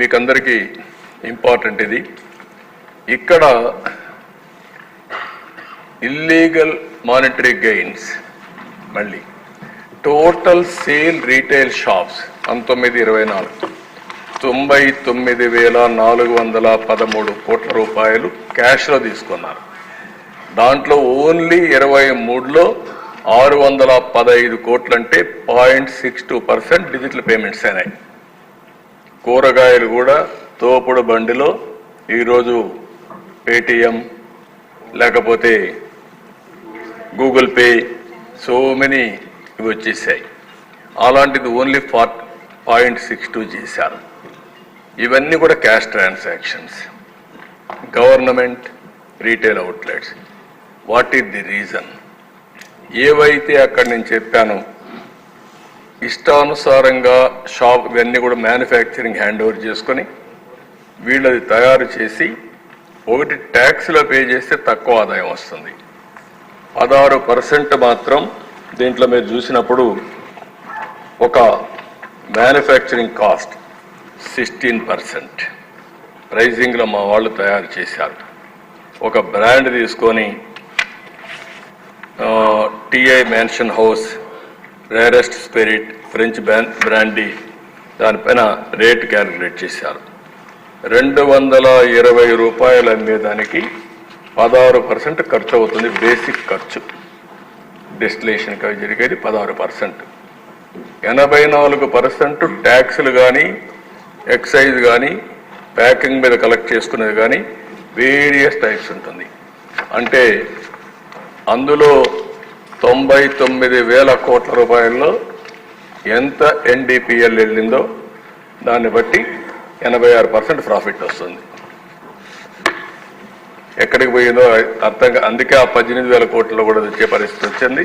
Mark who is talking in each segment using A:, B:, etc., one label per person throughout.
A: మీకందరికీ ఇంపార్టెంట్ ఇది. ఇక్కడ ఇల్లీగల్ మానిటరీ గెయిన్స్ మళ్ళీ టోటల్ సేల్ రీటైల్ షాప్స్ పంతొమ్మిది ఇరవై నాలుగు. తొంభై తొమ్మిది వేల నాలుగు వందల పదమూడు కోట్ల రూపాయలు క్యాష్లో తీసుకున్నారు. దాంట్లో ఓన్లీ ఇరవై మూడులో ఆరు వందల పదహైదు కోట్లంటే point six two percent digital payments అయినాయి. కూరగాయలు కూడా తోపుడు బండిలో ఈరోజు పేటిఎం లేకపోతే గూగుల్ పే సో మెనీ ఇవి వచ్చేసాయి. అలాంటిది only four point six two చేశారు. ఇవన్నీ కూడా cash transactions. Government retail outlets. What is the reason? ఏవైతే అక్కడ నేను చెప్పానో ఇష్టానుసారంగా షాప్ ఇవన్నీ కూడా మ్యానుఫ్యాక్చరింగ్ హ్యాండ్ ఓవర్ చేసుకొని వీళ్ళది తయారు చేసి ఒకటి ట్యాక్స్లో పే చేస్తే తక్కువ ఆదాయం వస్తుంది. పదహారు పర్సెంట్ మాత్రం దీంట్లో మీరు చూసినప్పుడు ఒక మ్యానుఫ్యాక్చరింగ్ కాస్ట్ సిక్స్టీన్ పర్సెంట్. ప్రైజింగ్లో మా వాళ్ళు తయారు చేశారు. ఒక బ్రాండ్ తీసుకొని TI Mansion House rarest spirit French brand brandy దానిపైన రేట్ క్యాలిక్యులేట్ చేశారు. రెండు వందల ఇరవై రూపాయలు అమ్మేదానికి పదహారు పర్సెంట్ ఖర్చు అవుతుంది బేసిక్ ఖర్చు. డిస్టిలేషన్కి అవి జరిగేది పదహారు పర్సెంట్. ఎనభై నాలుగు పర్సెంట్ ట్యాక్సులు కానీ ఎక్సైజ్ కానీ ప్యాకింగ్ మీద కలెక్ట్ చేసుకునేది కానీ వేరియస్ టైప్స్ ఉంటుంది. అంటే అందులో తొంభై తొమ్మిది వేల కోట్ల రూపాయల్లో ఎంత ఎన్డీపీఎల్ వెళ్ళిందో దాన్ని బట్టి ఎనభై ఆరు పర్సెంట్ ప్రాఫిట్ వస్తుంది. ఎక్కడికి పోయిందో అర్థంగా అందుకే ఆ పద్దెనిమిది వేల కోట్లలో కూడా వచ్చే పరిస్థితి వచ్చింది.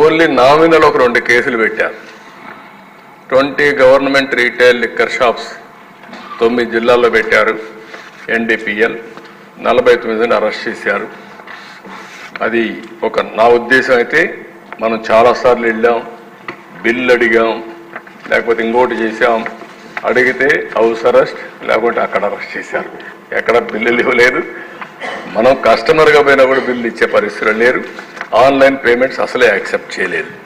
A: ఓన్లీ నామినల్ ఒక రెండు కేసులు పెట్టారు. Twenty government retail liquor shops తొమ్మిది జిల్లాల్లో పెట్టారు ఎన్డీపీఎల్ నలభై తొమ్మిదిని అరెస్ట్ చేశారు. అది ఒక నా ఉద్దేశం అయితే మనం చాలాసార్లు వెళ్ళాం బిల్లు అడిగాం లేకపోతే ఇంకోటి చేసాం అడిగితే హౌస్ అరెస్ట్ లేకుంటే అక్కడ అరెస్ట్ చేశారు. ఎక్కడ బిల్లులు ఇవ్వలేదు. మనం కస్టమర్గా పోయినా కూడా బిల్లు ఇచ్చే పరిస్థితులు లేరు. ఆన్లైన్ పేమెంట్స్ అసలే యాక్సెప్ట్ చేయలేదు.